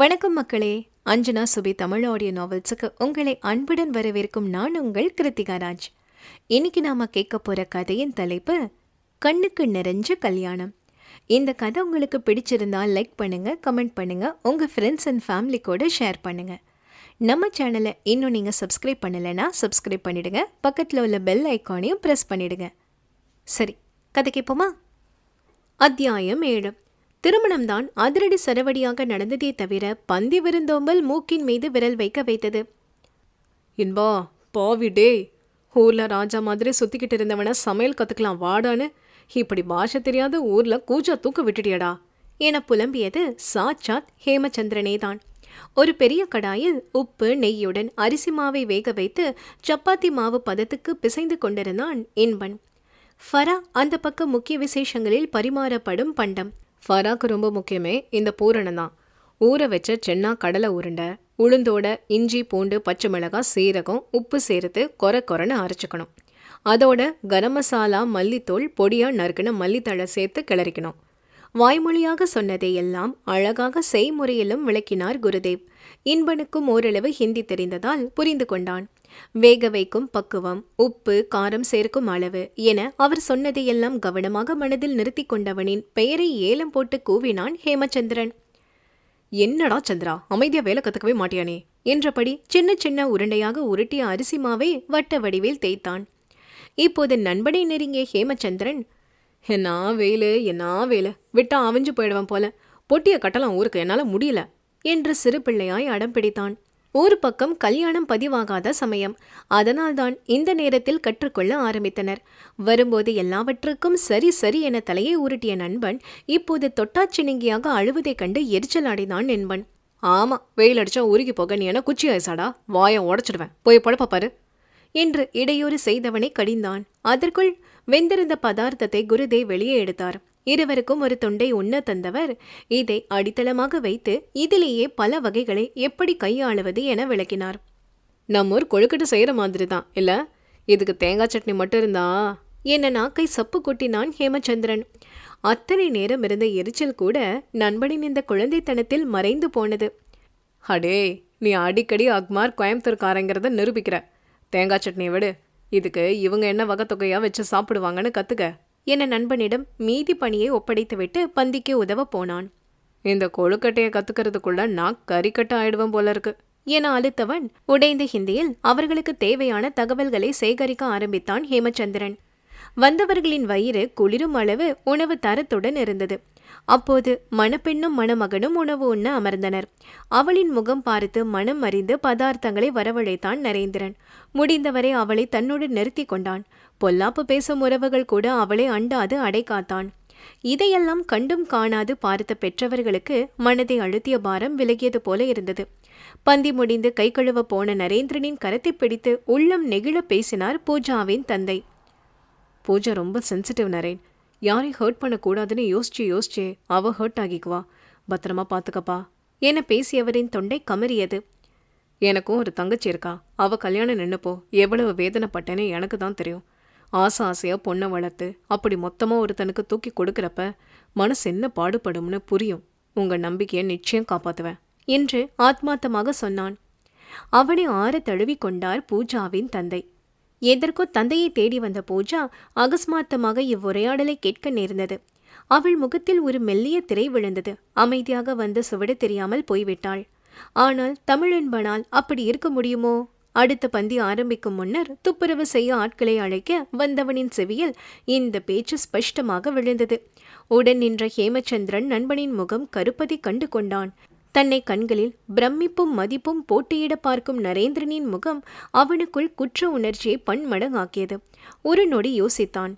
வணக்கம் மக்களே. அஞ்சனா சுபி தமிழ் ஆடியோ நாவல்ஸுக்கு உங்களை அன்புடன் வரவேற்கும் நான் உங்கள் கிருத்திகா ராஜ். இன்னைக்கு நாம கேட்க போற கதையின் தலைப்பு கண்ணுக்கு நிறைஞ்ச கல்யாணம். இந்த கதை உங்களுக்கு பிடிச்சிருந்தா லைக் பண்ணுங்க கமெண்ட் பண்ணுங்க உங்க ஃப்ரெண்ட்ஸ் அண்ட் ஃபேமிலி கூட ஷேர் பண்ணுங்க. நம்ம சேனலை இன்னும் நீங்கள் சப்ஸ்கிரைப் பண்ணலைன்னா சப்ஸ்கிரைப் பண்ணிடுங்க பக்கத்தில் உள்ள பெல் ஐக்கானையும் ப்ரெஸ் பண்ணிடுங்க. சரி கதை கேட்போமா அத்தியாயம் ஏழு. திருமணம்தான் அதிரடி சரவடியாக நடந்ததே தவிர பந்தி விருந்தோம்பல் மூக்கின் மீது விரல் வைக்க வைத்தது. இன்பா பாவிடே. டேய் ஊர்ல ராஜா மாதிரி சுத்திக்கிட்டு இருந்தவனை சமையல் கத்துக்கலாம் வாடான்னு. இப்படி பாஷை தெரியாத ஊர்ல கூஜா தூக்க விட்டுட்டியடா. என புலம்பியது சாட்சாத் ஹேமச்சந்திரனே தான் ஒரு பெரிய கடாயில் உப்பு நெய்யுடன் அரிசி மாவை வேக வைத்து சப்பாத்தி மாவு பதத்துக்கு பிசைந்து கொண்டிருந்தான் இன்பன். ஃபரா அந்த பக்கம் முக்கிய விசேஷங்களில் பரிமாறப்படும் பண்டம். ஃபராக்கு ரொம்ப முக்கியமே இந்த பூரணம் தான். ஊற வச்ச சென்னா கடலை உருண்டை உளுந்தோட இஞ்சி பூண்டு பச்சை மிளகாய் சீரகம் உப்பு சேர்த்து கொர கொரன்னு அரைச்சிக்கணும். அதோட கரம் மசாலா மல்லித்தூள் பொடியா நறுக்குன மல்லித்தழை சேர்த்து கிளறிக்கணும். வாய்மொழியாக சொன்னதை எல்லாம் அழகாக செய்முறையிலும் விளக்கினார் குருதேவ். இன்பனுக்கும் ஓரளவு ஹிந்தி தெரிந்ததால் புரிந்து கொண்டான். வேக வைக்கும் பக்குவம் உப்பு காரம் சேர்க்கும் அளவு என அவர் சொன்னதையெல்லாம் கவனமாக மனதில் நிறுத்தி கொண்டவனின் பெயரை ஏலம் போட்டு கூவினான் ஹேமச்சந்திரன். என்னடா சந்திரா அமைதியா வேலை கத்துக்கவே மாட்டியானே? என்றபடி சின்ன சின்ன உருண்டையாக உருட்டிய அரிசி மாவை வட்ட வடிவில் தேய்த்தான். இப்போது நண்பனை நெருங்கிய ஹேமச்சந்திரன் என்ன வேலு என்ன வேலு? விட்டா அவிஞ்சு போயிடுவேன் போல. பொட்டிய கட்டலாம் ஊருக்கு என்னால முடியல என்று சிறு பிள்ளையாய் அடம் பிடித்தான். ஒரு பக்கம் கல்யாணம் பதிவாகாத சமயம். அதனால்தான் இந்த நேரத்தில் கற்றுக்கொள்ள ஆரம்பித்தனர். வரும்போது எல்லாவற்றுக்கும் சரி சரி என தலையை உருட்டிய நண்பன் இப்போது தொட்டாச்சினிங்கியாக அழுவதைக் கண்டு எரிச்சல் அடைந்தான் என்பன். ஆமா வெயில் அடிச்சா உருகி போக நீ என்ன குச்சி ஆயிசாடா? வாயை உடச்சிடுவேன். போய் பழப்ப பாரு. என்று இடையூறு செய்தவனை கடிந்தான். அதற்குள் வெந்திருந்த பதார்த்தத்தை குருதேவ் வெளியே எடுத்தார். இருவருக்கும் ஒரு தொண்டை உண்ண தந்தவர். இதை அடித்தளமாக வைத்து இதிலேயே பல வகைகளை எப்படி கையாளுவது என விளக்கினார். நம்ம ஊர் கொழுக்கட்டை செய்கிற மாதிரி தான் இல்லை? இதுக்கு தேங்காய் சட்னி மட்டும் இருந்தா? என்ன நாக்கை சப்பு கொட்டினான் ஹேமச்சந்திரன். அத்தனை நேரம் இருந்த எரிச்சல் கூட நண்பனின் இந்த குழந்தைத்தனத்தில் மறைந்து போனது. அடே நீ அடிக்கடி அக்மார் கோயம்புத்தூர்காரங்கிறத நிரூபிக்கிற. தேங்காய் சட்னியை விடு. இதுக்கு இவங்க என்ன வகை தொகையாக வச்சு சாப்பிடுவாங்கன்னு கற்றுக்க என நண்பனிடம் மீதி பணியை ஒப்படைத்துவிட்டு பந்திக்கு உதவ போனான். இந்த கொழுக்கட்டையை கத்துக்கிறதுக்குள்ள நான் கறிக்கட்டை ஆயிடுவேன் போல இருக்கு. என அழுத்தவன் உடைந்த ஹிந்தியில் அவர்களுக்கு தேவையான தகவல்களை சேகரிக்க ஆரம்பித்தான் ஹேமச்சந்திரன். வந்தவர்களின் வயிறு குளிரும் அளவு உணவு தரத்துடன் இருந்தது. அப்போது மணப்பெண்ணும் மணமகனும் உணவு உண்ண அமர்ந்தனர். அவளின் முகம் பார்த்து மனம் அறிந்து பதார்த்தங்களை வரவழைத்தான் நரேந்திரன். முடிந்தவரை அவளை தன்னோடு நிறுத்தி கொண்டான். பொல்லாப்பு பேசும் உறவுகள் கூட அவளை அண்டாது அடை காத்தான். இதையெல்லாம் கண்டும் காணாது பார்த்த பெற்றவர்களுக்கு மனதை அழுத்திய பாரம் விலகியது போல இருந்தது. பந்தி முடிந்து கை கழுவ போன நரேந்திரனின் கரத்தை பிடித்து உள்ளம் நெகிழ பேசினார் பூஜாவின் தந்தை. பூஜா ரொம்ப சென்சிட்டிவ் நரேன். யாரையும் ஹர்ட் பண்ணக்கூடாதுன்னு யோசிச்சு யோசிச்சே அவ ஹர்ட் ஆகிக்குவா. பத்திரமா பார்த்துக்கப்பா என பேசியவரின் தொண்டை கமறியது. எனக்கும் ஒரு தங்கச்சி இருக்கா. அவ கல்யாணம் நின்னுப்போ எவ்வளவு வேதனைப்பட்டேன்னு எனக்கு தான் தெரியும். ஆசை ஆசையாக பொண்ணை வளர்த்து அப்படி மொத்தமாக ஒருத்தனுக்கு தூக்கி கொடுக்குறப்ப மனசு என்ன பாடுபடும்னு புரியும். உங்கள் நம்பிக்கையை நிச்சயம் காப்பாற்றுவேன் என்று ஆத்மார்த்தமாக சொன்னான். அவனை ஆற தழுவி கொண்டார் பூஜாவின் தந்தை. எதற்கோ தந்தையை தேடி வந்த பூஜா அகஸ்மாத்தமாக இவ்வுரையாடலை கேட்க நேர்ந்தது. அவள் முகத்தில் ஒரு மெல்லிய திரை விழுந்தது. அமைதியாக வந்து சுவட தெரியாமல் போய்விட்டாள். ஆனால் தமிழென்பனால் அப்படி இருக்க முடியுமோ? அடுத்த பந்தி ஆரம்பிக்கும் முன்னர் துப்புரவு செய்ய ஆட்களை அழைக்க வந்தவனின் செவியில் இந்த பேச்சு ஸ்பஷ்டமாக விழுந்தது. உடன் நின்ற ஹேமச்சந்திரன் நண்பனின் முகம் கருப்பதை கண்டு கொண்டான். தன்னை கண்களில் பிரமிப்பும் மதிப்பும் போட்டியிட பார்க்கும் நரேந்திரனின் முகம் அவனுக்குள் குற்ற உணர்ச்சியை பன்மடங்காக்கியது. ஒரு நொடி யோசித்தான்.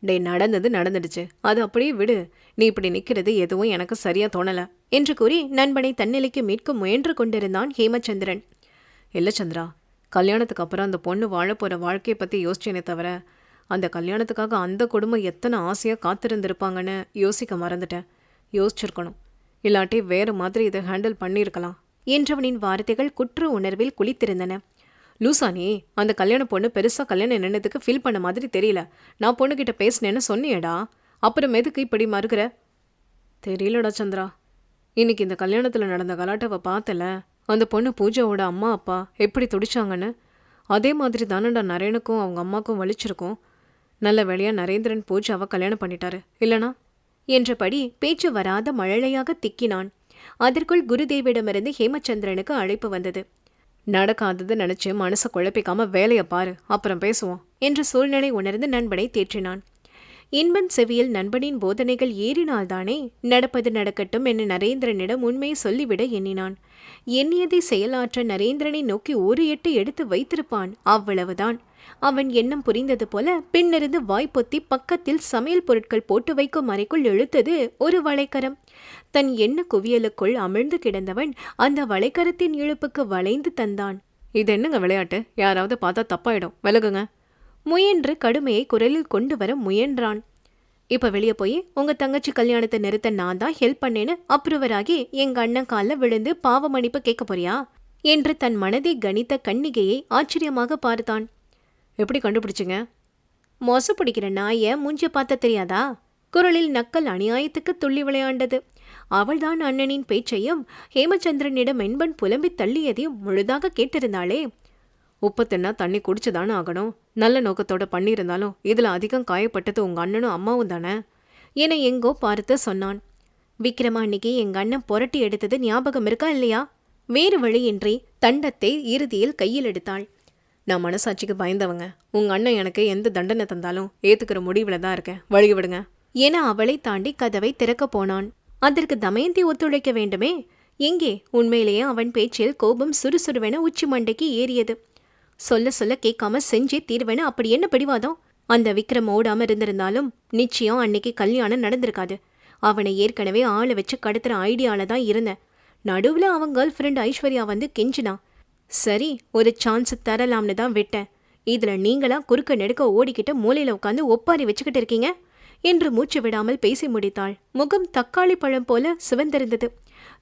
டே நடந்தது நடந்துடுச்சு. அது அப்படியே விடு. நீ இப்படி நிற்கிறது எதுவும் எனக்கு சரியா தோணல என்று கூறி நண்பனை தன்னிலைக்கு மீட்க முயன்று கொண்டிருந்தான் ஹேமச்சந்திரன். இல்லை சந்திரா கல்யாணத்துக்கு அப்புறம் அந்த பொண்ணு வாழப்போகிற போகிற வாழ்க்கையை பற்றி யோசிச்சேனே தவிர அந்த கல்யாணத்துக்காக அந்த குடும்பம் எத்தனை ஆசையாக காத்திருந்திருப்பாங்கன்னு யோசிக்க மறந்துட்டேன். யோசிச்சிருக்கணும். இல்லாட்டி வேறு மாதிரி இதை ஹேண்டில் பண்ணியிருக்கலாம் என்றவனின் வார்த்தைகள் குற்ற உணர்வில் குளித்திருந்தன. லூசா நீ அந்த கல்யாண பொண்ணு பெருசாக கல்யாணம் நின்னதுக்கு ஃபீல் பண்ண மாதிரி தெரியல. நான் பொண்ணுக்கிட்ட பேசினேன்னு சொன்னியடா. அப்புறம் எதுக்கு இப்படி மறுக்கிற? தெரியலடா சந்திரா. இன்னைக்கு இந்த கல்யாணத்தில் நடந்த கலாட்டாவை பார்த்தல. அந்த பொண்ணு பூஜாவோட அம்மா அப்பா எப்படி துடிச்சாங்கன்னு? அதே மாதிரி தானடா நரேனுக்கும் அவங்க அம்மாக்கும் வலிச்சிருக்கும். நல்ல வேலையாக நரேந்திரன் பூஜாவை கல்யாணம் பண்ணிட்டாரு. இல்லைனா? என்றபடி பேச்சு வராத மழலையாக திக்கினான். அதற்குள் குருதேவிடமிருந்து ஹேமச்சந்திரனுக்கு அழைப்பு வந்தது. நடக்காதது நினைச்சு மனசை குழப்பிக்காம வேலையை பாரு அப்புறம் பேசுவோம் என்ற சூழ்நிலை உணர்ந்து நண்பனை தேற்றினான். இன்பன் செவியில் நண்பனின் போதனைகள் ஏறினால்தானே நடப்பது நடக்கட்டும் என நரேந்திரனிடம் உண்மையை சொல்லிவிட எண்ணினான். எண்ணியதை செயலாற்ற நரேந்திரனை நோக்கி ஒரு எட்டு எடுத்து வைத்திருப்பான் அவ்வளவுதான். அவன் எண்ணம் புரிந்தது போல பின்னிருந்து வாய்ப்பொத்தி பக்கத்தில் சமையல் பொருட்கள் போட்டு வைக்கும் அறைக்குள் இழுத்தது ஒரு வளைக்கரம். தன் எண்ண குவியலுக்குள் அமிழ்ந்து கிடந்தவன் அந்த வளைக்கரத்தின் இழுப்புக்கு வளைந்து தந்தான். இது என்னங்க விளையாட்டு? யாராவது பார்த்தா தப்பாயிடும். விலகுங்க. முயன்று கடுமையை குரலில் கொண்டு வர முயன்றான். இப்ப வெளியே போய் உங்க தங்கச்சி கல்யாணத்தை நிறுத்த நான் தான் ஹெல்ப் பண்ணேன்னு அப்ரூவராகி எங்க அண்ணன் காலில் விழுந்து பாவ மன்னிப்பு கேட்க போறியா? என்று தன் மனதை கணித்த கன்னிகையை ஆச்சரியமாக பார்த்தான். எப்படி கண்டுபிடிச்சிங்க? மொச பிடிக்கிற நாய மூஞ்சிய பார்த்த தெரியாதா? குரலில் நக்கல் அநியாயத்துக்கு துள்ளி விளையாண்டது. அவள்தான் அண்ணனின் பேச்சையும் ஹேமச்சந்திரனிடம் மென்பன் புலம்பி தள்ளியதையும் முழுதாக கேட்டிருந்தாளே. உப்பத்தின்னா தண்ணி குடிச்சு தானே ஆகணும். நல்ல நோக்கத்தோட பண்ணியிருந்தாலும் இதில் அதிகம் காயப்பட்டது உங்கள் அண்ணனும் அம்மாவும் தானே? என எங்கோ பார்த்து சொன்னான். விக்ரமா அன்னைக்கு எங்க அண்ணன் புரட்டி எடுத்தது ஞாபகம் இருக்கா இல்லையா? வேறு வழியின்றி தண்டத்தை இறுதியில் கையில் எடுத்தாள். நான் மனசாட்சிக்கு பயந்தவங்க. உங்க அண்ணன் எனக்கு எந்த தண்டனை தந்தாலும் ஏத்துக்கிற முடிவில் தான் இருக்கேன். வழி விடுங்க. என அவளை தாண்டி கதவை திறக்கப் போனான். அதற்கு தமயந்தி ஒத்துழைக்க வேண்டுமே? எங்கே? உண்மையிலேயே அவன் பேச்சில் கோபம் சுறுசுறுவென உச்சி மண்டைக்கு ஏறியது. சொல்ல சொல்ல கேட்காம செஞ்சே தீர்வேன்னு அப்படி என்ன பிடிவாதம்? அந்த விக்ரம் ஓடாம இருந்திருந்தாலும் நிச்சயம் அன்னைக்கு கல்யாணம் நடந்திருக்காது. அவனை ஏற்கனவே ஆளை வச்சு கடத்துற ஐடியால தான் இருந்தேன். நடுவுல அவன் கேர்ள் ஃப்ரெண்ட் ஐஸ்வர்யா வந்து கெஞ்சினான். சரி ஒரு சான்ஸ் தரலாம்னு தான் விட்டேன். இதுல நீங்களா குறுக்க நெடுக்க ஓடிக்கிட்டு மூலையில உட்காந்து ஒப்பாரி வச்சுக்கிட்டு இருக்கீங்க? என்று மூச்சு விடாமல் பேசி முடித்தாள். முகம் தக்காளி பழம் போல சிவந்திருந்தது.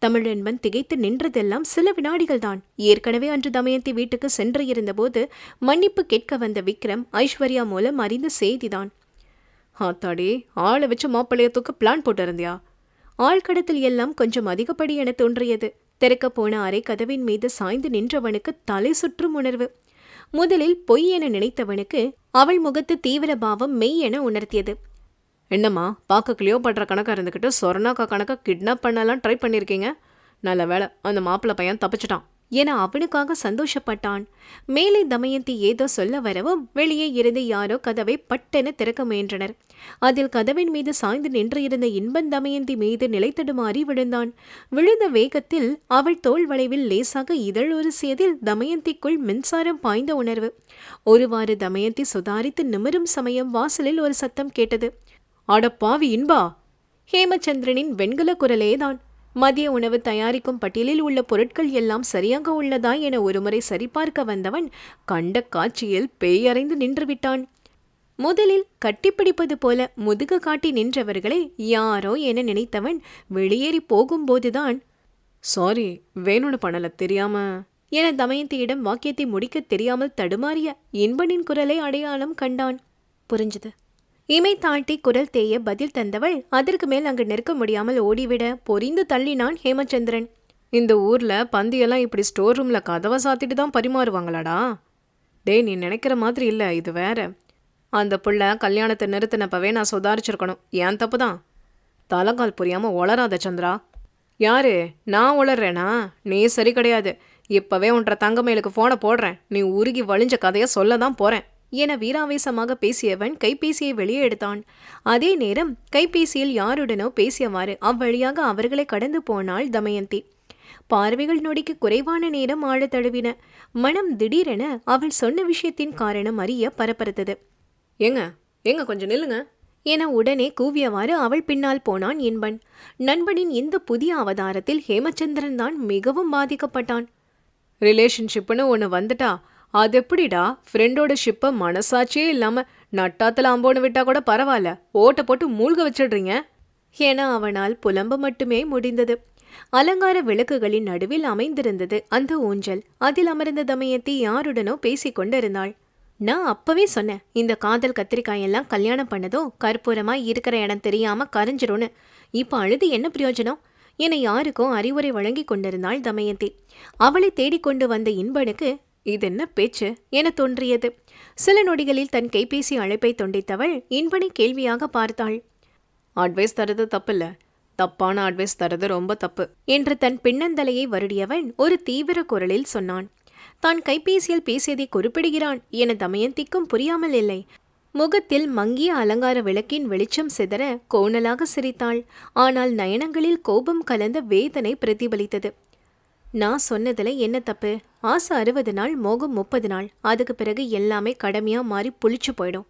தமிழன்பன் திகைத்து நின்றதெல்லாம் சில வினாடிகள் தான். ஏற்கனவே அன்று தமயந்தி வீட்டுக்கு சென்று இருந்தபோது மன்னிப்பு கேட்க வந்த விக்ரம் ஐஸ்வர்யா மூலம் அறிந்த செய்திதான் ஆத்தாடி ஆளை வச்சு மாப்பிள்ளைய தூக்க பிளான் போட்டிருந்தியா? ஆழ்கடத்தில் எல்லாம் கொஞ்சம் அதிகப்படி என தோன்றியது. திறக்கப் போன அறை கதவின் மீது சாய்ந்து நின்றவனுக்கு தலை சுற்றும் உணர்வு. முதலில் பொய் என நினைத்தவனுக்கு அவள் முகத்து தீவிர பாவம் மெய் என உணர்த்தியது. என்னம்மா பார்க்க கிளியோ படுற கணக்காக இருந்துக்கிட்டு சொர்ணாக்கா கணக்கை கிட்னாப் பண்ணலாம் ட்ரை பண்ணியிருக்கீங்க நல்ல வேலை அந்த மாப்பிள்ளை பையன் தப்பிச்சிட்டான். என அவனுக்காக சந்தோஷப்பட்டான். மேலே தமயந்தி ஏதோ சொல்ல வரவும் வெளியே இருந்து யாரோ கதவை பட்டென திறக்க முயன்றனர். அதில் கதவின் மீது சாய்ந்து நின்று இருந்த இன்பன் தமயந்தி மீது நிலைத்தடுமாறி விழுந்தான். விழுந்த வேகத்தில் அவள் தோள் வளைவில் லேசாக இதழ் உருசியதில் தமயந்திக்குள் மின்சாரம் பாய்ந்த உணர்வு. ஒருவாறு தமயந்தி சுதாரித்து நிமிரும் சமயம் வாசலில் ஒரு சத்தம் கேட்டது. அடப்பாவி பாவி இன்பா! ஹேமச்சந்திரனின் வெண்கல குரலேதான். மதிய உணவு தயாரிக்கும் பட்டியலில் உள்ள பொருட்கள் எல்லாம் சரியாக உள்ளதா என ஒருமுறை சரிபார்க்க வந்தவன் கண்ட காட்சியில் பேயறைந்து நின்றுவிட்டான். முதலில் கட்டிப்பிடிப்பது போல முதுகு காட்டி நின்றவர்களை யாரோ என நினைத்தவன் வெளியேறி போகும்போதுதான் சாரி வேணும்னு பண்ணல தெரியாம? என தமயந்தியிடம் வாக்கியத்தை முடிக்க தெரியாமல் தடுமாறிய இன்பனின் குரலை அடையாளம் கண்டான். புரிஞ்சது. இமை தாழ்த்தி குரல் தேய பதில் தந்தவள் அதற்கு மேல் அங்கு நிற்க முடியாமல் ஓடிவிட பொரிந்து தள்ளினான் ஹேமச்சந்திரன். இந்த ஊர்ல பந்தியெல்லாம் இப்படி ஸ்டோர் ரூம்ல கதவை சாத்திட்டு தான் பரிமாறுவாங்களாடா? டேய் நீ நினைக்கிற மாதிரி இல்ல இது வேற. அந்த புள்ள கல்யாணத்தை நிறுத்தினப்பவே நான் சுதாரிச்சிருக்கணும். ஏன் தப்பு தான் தலைகால் புரியாம ஒளராத சந்திரா. யாரு? நான் உளறேனா? நீ சரி கிடையாது. இப்பவே உன்ற தங்கமேலுக்கு ஃபோனை போடுறேன். நீ உருகி வழிஞ்ச கதையை சொல்ல தான் போறேன். என வீராவேசமாக பேசியவன் கைபேசியை வெளியே எடுத்தான். அதே நேரம் கைபேசியில் யாருடனோ பேசியவாறு அவ்வழியாக அவர்களை கடந்து போனாள் தமயந்தி. பார்வைகள் நொடிக்கு குறைவான நேரம் ஆழ தழுவின. மனம் திடீரென அவள் சொன்ன விஷயத்தின் காரணம் அறிய பரபரத்தது. ஏங்க ஏங்க கொஞ்சம் நில்லுங்க. என உடனே கூவியவாறு அவள் பின்னால் போனான் என்பன் நண்பனின் இந்த புதிய அவதாரத்தில் ஹேமச்சந்திரன் தான் மிகவும் பாதிக்கப்பட்டான். ரிலேஷன்ஷிப்னு ஒன்று வந்துட்டா அது எப்படிடா? ஃப்ரெண்டோட ஷிப்பை மனசாட்சியே இல்லாமல் நட்டாத்தில் அம்போன்னு விட்டா கூட பரவாயில்ல. ஓட்ட போட்டு மூழ்க வச்சிடுறீங்க. என அவனால் புலம்ப மட்டுமே முடிந்தது. அலங்கார விளக்குகளின் நடுவில் அமைந்திருந்தது அந்த ஊஞ்சல். அதில் அமர்ந்த தமயத்தி யாருடனோ பேசிக் கொண்டிருந்தாள். நான் அப்பவே சொன்னேன் இந்த காதல் கத்திரிக்காயெல்லாம் கல்யாணம் பண்ணதும் கற்பூரமா இருக்கிற இடம் தெரியாம கரைஞ்சிரும்னு. இப்போ அழுது என்ன பிரயோஜனம்? என யாருக்கும் அறிவுரை வழங்கி கொண்டிருந்தாள் தமயந்தி. அவளை தேடிக்கொண்டு வந்த இன்பனுக்கு இதென்ன பேச்சு? என தோன்றியது. சில நொடிகளில் தன் கைபேசி அழைப்பை தொண்டித்தவள் இன்பனை கேள்வியாக பார்த்தாள். அட்வைஸ் தரது தப்பில்ல. தப்பான அட்வைஸ் தரது ரொம்ப தப்பு என்று தன் பின்னந்தலையை வருடியவன் ஒரு தீவிர குரலில் சொன்னான். தான் கைபேசியில் பேசியதை குறிப்பிடுகிறான் என தமயந்திக்கும் புரியாமல் இல்லை. முகத்தில் மங்கிய அலங்கார விளக்கின் வெளிச்சம் சிதற கோணலாக சிரித்தாள். ஆனால் நயனங்களில் கோபம் கலந்த வேதனை பிரதிபலித்தது. நான் சொன்னதுல என்ன தப்பு? ஆசை அறுபது நாள் மோகம் முப்பது நாள். அதுக்கு பிறகு எல்லாமே கடமையா மாறி புளிச்சு போயிடும்.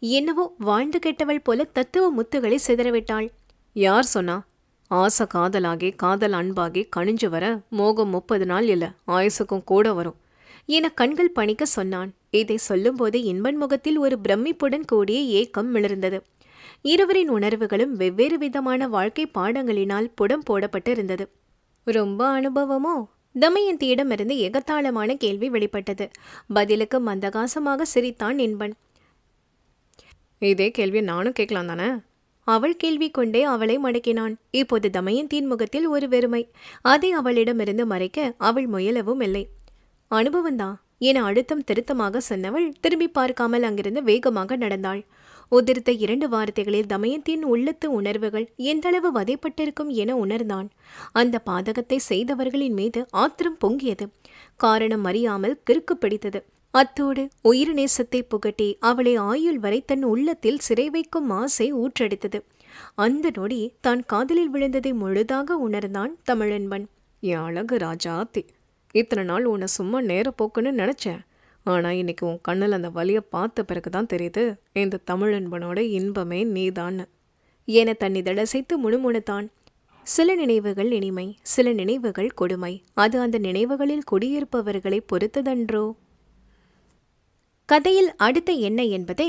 என்னவோ வாழ்ந்து கெட்டவள் போல தத்துவ முத்துகளை சிதறவிட்டாள். யார் சொன்னா? ஆசை காதலாகி காதல் அன்பாகி கணிஞ்சு வர மோகம் முப்பது நாள் இல்ல ஆயுசுக்கும் கூட வரும். என கண்கள் பணிக்க சொன்னான். இதை சொல்லும்போது இன்பன் முகத்தில் ஒரு பிரமிப்புடன் கூடிய ஏக்கம் மிளர்ந்தது. இருவரின் உணர்வுகளும் வெவ்வேறு விதமான வாழ்க்கை பாடங்களினால் புடம் போடப்பட்டிருந்தது. ரொம்ப அனுபவமோ? தமயந்தியிடமிருந்து எகத்தாளமான கேள்வி வெளிப்பட்டது. பதிலுக்கு மந்தகாசமாக சிரித்தான் இன்பன் இதே கேள்வியை நானும் கேட்கலாம் தானே? அவள் கேள்வி கொண்டே அவளை மடக்கினான். இப்போது தமயந்தியின் முகத்தில் ஒரு வெறுமை. அதை அவளிடமிருந்து மறைக்க அவள் முயலவும் இல்லை. அனுபவம்தான். என அழுத்தம் திருத்தமாக சொன்னவள் திரும்பி பார்க்காமல் அங்கிருந்து வேகமாக நடந்தாள். உதிர்த்த இரண்டு வார்த்தைகளில் தமயந்தியின் உள்ளத்து உணர்வுகள் எந்தளவு வதைப்பட்டிருக்கும் என உணர்ந்தான். அந்த பாதகத்தை செய்தவர்களின் மீது ஆத்திரம் பொங்கியது. காரணம் அறியாமல் கிறுக்கு பிடித்தது. அத்தோடு உயிர் நேசத்தை புகட்டி அவளை ஆயுள் வரை தன் உள்ளத்தில் சிறை வைக்கும் ஆசை ஊற்றெடுத்தது. அந்த நொடி தான் காதலில் விழுந்ததை முழுதாக உணர்ந்தான் தமிழன்பன். என் அழகு ராஜாத்தி இத்தனை நாள் உன்னை சும்மா நேர போக்குன்னு நினச்சேன். ஆனால் இன்னைக்கு உன் கண்ணில் அந்த வழியை பார்த்த பிறகு தான் தெரியுது. இந்த தமிழன்பனோட இன்பமே நீதான்னு என தன்னிதழசைத்து முணுமுணுத்தான். சில நினைவுகள் இனிமை சில நினைவுகள் கொடுமை. அது அந்த நினைவுகளில் குடியிருப்பவர்களை பொறுத்ததன்றோ? கதையில் அடுத்த என்ன என்பதை